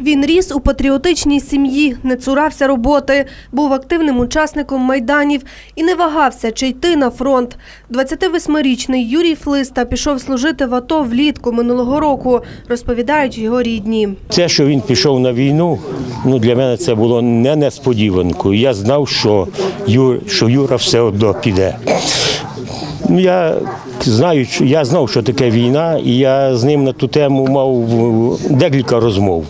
Він ріс у патріотичній сім'ї, не цурався роботи, був активним учасником майданів і не вагався, чи йти на фронт. 28-річний Юрій Флиста пішов служити в АТО влітку минулого року, розповідають його рідні. Те, що він пішов на війну, ну для мене це було не несподіванкою. Я знав, що, Юр, що Юра все одно піде. Ну, Я знаю, я знав, що таке війна, і я з ним на ту тему мав декілька розмов.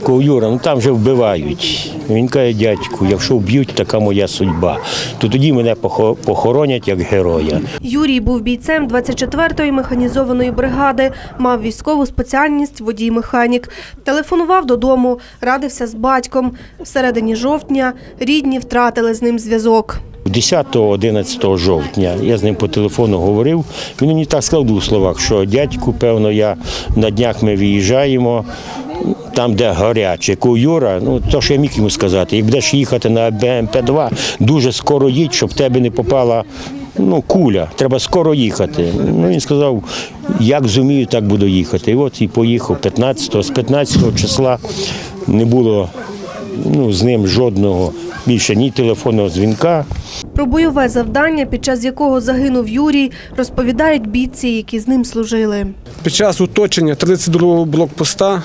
Кажу, Юра, ну там вже вбивають. Він каже, дядьку, якщо вб'ють, така моя судьба, то тоді мене похо- похоронять як героя. Юрій був бійцем 24-ї механізованої бригади, мав військову спеціальність водій-механік. Телефонував додому, радився з батьком. Всередині жовтня рідні втратили з ним зв'язок. 10-11 жовтня я з ним по телефону говорив. Він мені так сказав двох словах, що дядьку, певно, я на днях ми виїжджаємо. Там, де гаряче, Кажу, Юра, ну то, що я міг йому сказати, як будеш їхати на БМП-2, дуже скоро їдь, щоб в тебе не попала ну, куля, треба скоро їхати. Ну, він сказав, як зумію, так буду їхати. І от і поїхав 15-го, з 15 числа не було ну, з ним жодного більше ні телефонного дзвінка, Про бойове завдання, під час якого загинув Юрій, розповідають бійці, які з ним служили. Під час оточення 32-го блокпоста,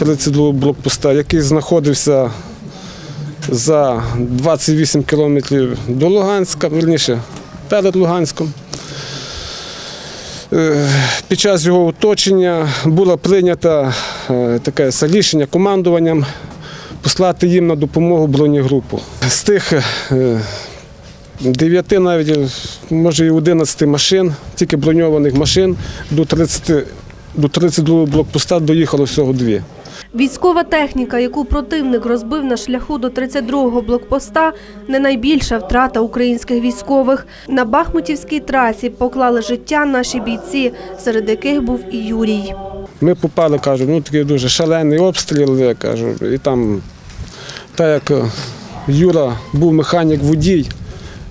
32-го блокпоста, який знаходився за 28 кілометрів до Луганська, верніше, перед Луганськом. Е, Під час його оточення було прийнято е, таке рішення командуванням послати їм на допомогу бронегрупу. З тих е, Дев'яти навіть, може і 11 машин, тільки броньованих машин, до 30, до 32 блокпоста доїхало всього дві. Військова техніка, яку противник розбив на шляху до 32-го блокпоста, не найбільша втрата українських військових. На Бахмутівській трасі поклали життя наші бійці, серед яких був і Юрій. Ми попали, кажу, ну такий дуже шалений обстріл, я кажу, і там, так як е, Юра був механік-водій,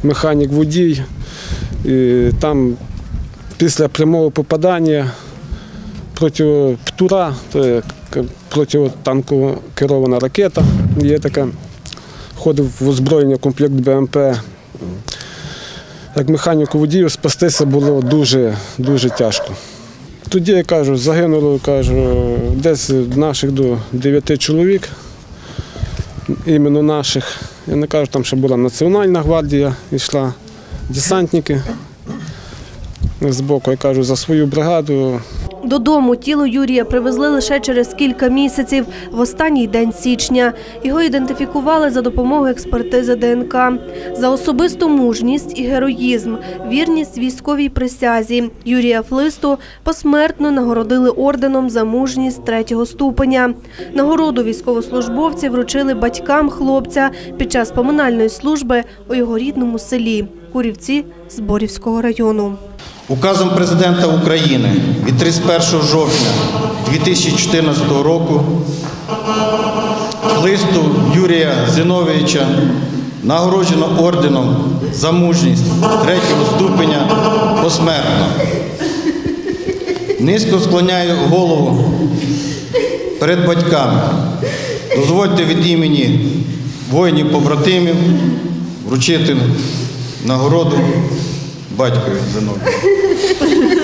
механік-водій, і там після прямого попадання проти птура, то є к- протитанкова керована ракета, є така, входив в озброєння комплект БМП. Як механіку водію спастися було дуже, дуже тяжко. Тоді я кажу, загинуло кажу, десь наших до 9 чоловік, іменно наших. Я не кажу, там ще була Національна гвардія, йшла десантники з боку. Я кажу, за свою бригаду Додому тіло Юрія привезли лише через кілька місяців, в останній день січня. Його ідентифікували за допомогою експертизи ДНК. За особисту мужність і героїзм, вірність військовій присязі Юрія Флисту посмертно нагородили орденом за мужність третього ступеня. Нагороду військовослужбовці вручили батькам хлопця під час поминальної служби у його рідному селі Курівці Зборівського району. Указом президента України від 31 жовтня 2014 року листу Юрія Зиновійовича нагороджено орденом за мужність третього ступеня посмертно. Низько склоняю голову перед батьками. Дозвольте від імені воїнів-побратимів вручити нагороду батькові Зиновію.